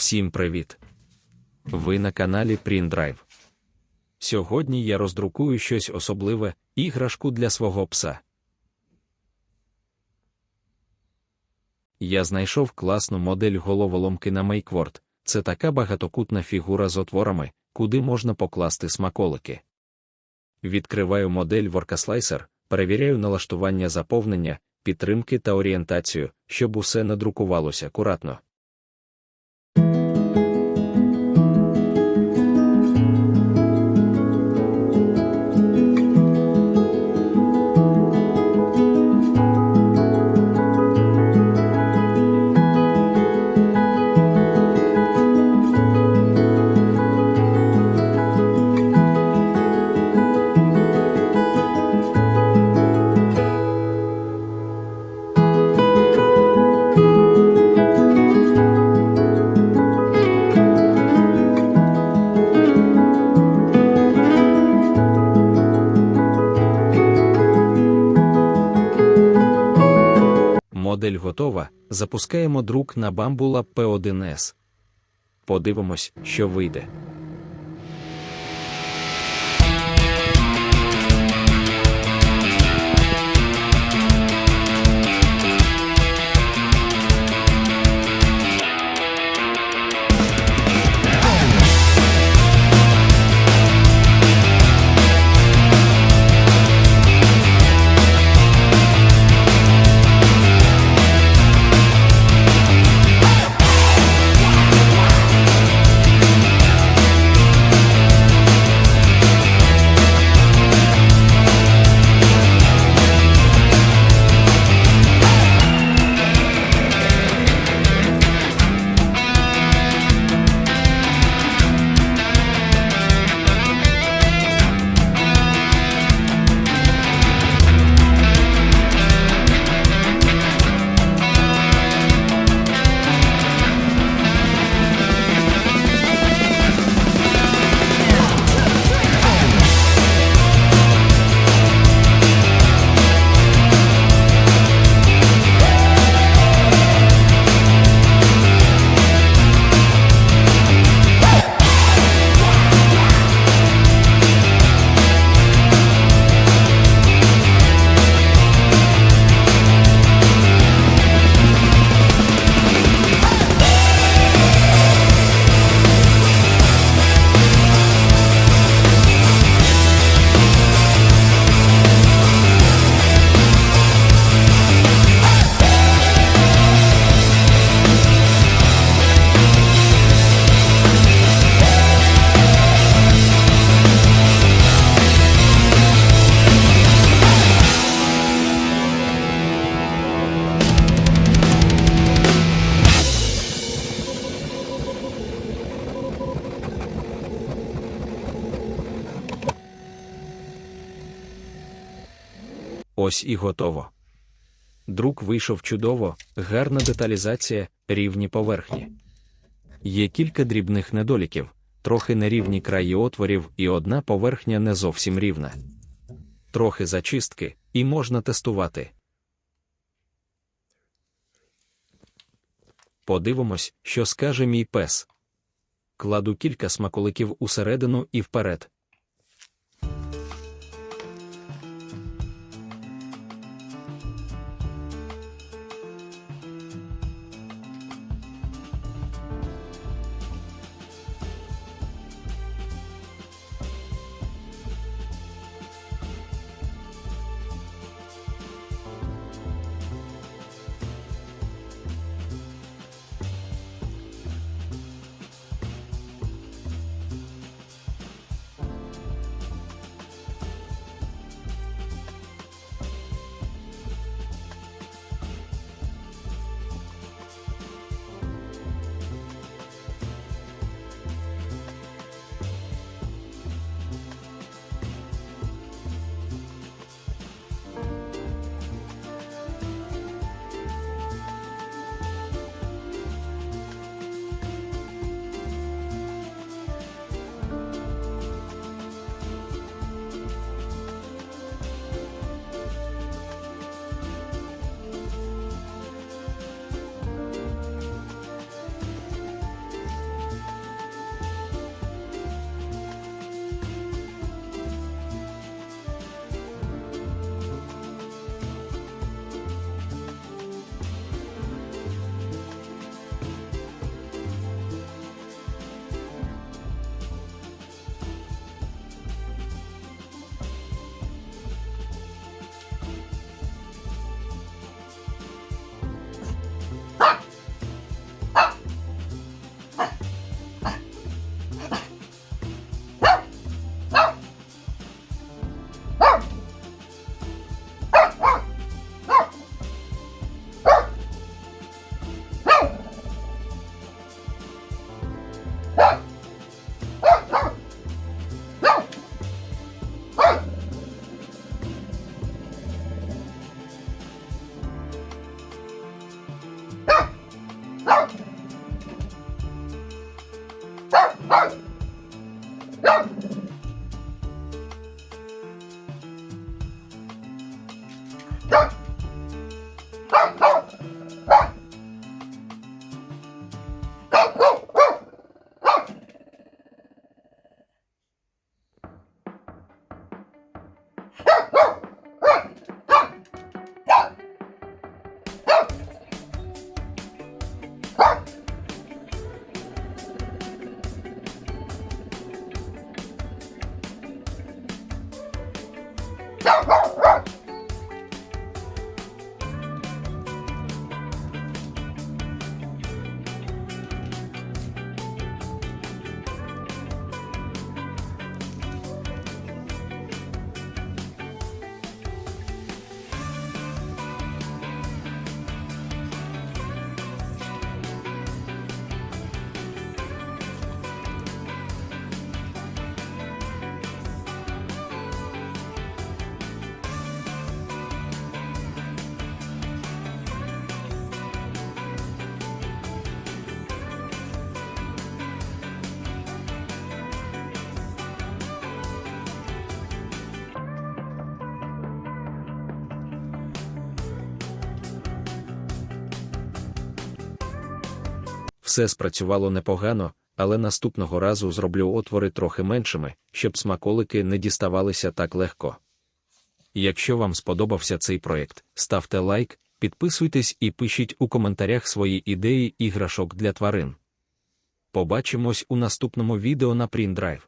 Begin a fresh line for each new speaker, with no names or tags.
Всім привіт! Ви на каналі PrintDrive. Сьогодні я роздрукую щось особливе іграшку для свого пса. Я знайшов класну модель головоломки на Makeword. Це така багатокутна фігура з отворами, куди можна покласти смаколики. Відкриваю модель WorkaSlicer, перевіряю налаштування заповнення, підтримки та орієнтацію, щоб усе надрукувалося акуратно. Модель готова. Запускаємо друк на Bambula P1S. Подивимось, що вийде. Ось і готово. Друк вийшов чудово, гарна деталізація, рівні поверхні. Є кілька дрібних недоліків, трохи нерівні краї отворів і одна поверхня не зовсім рівна. Трохи зачистки, і можна тестувати. Подивимось, що скаже мій пес. Кладу кілька смаколиків усередину і вперед. Ha Все спрацювало непогано, але наступного разу зроблю отвори трохи меншими, щоб смаколики не діставалися так легко. Якщо вам сподобався цей проект, ставте лайк, підписуйтесь і пишіть у коментарях свої ідеї іграшок для тварин. Побачимось у наступному відео на PrintDrive.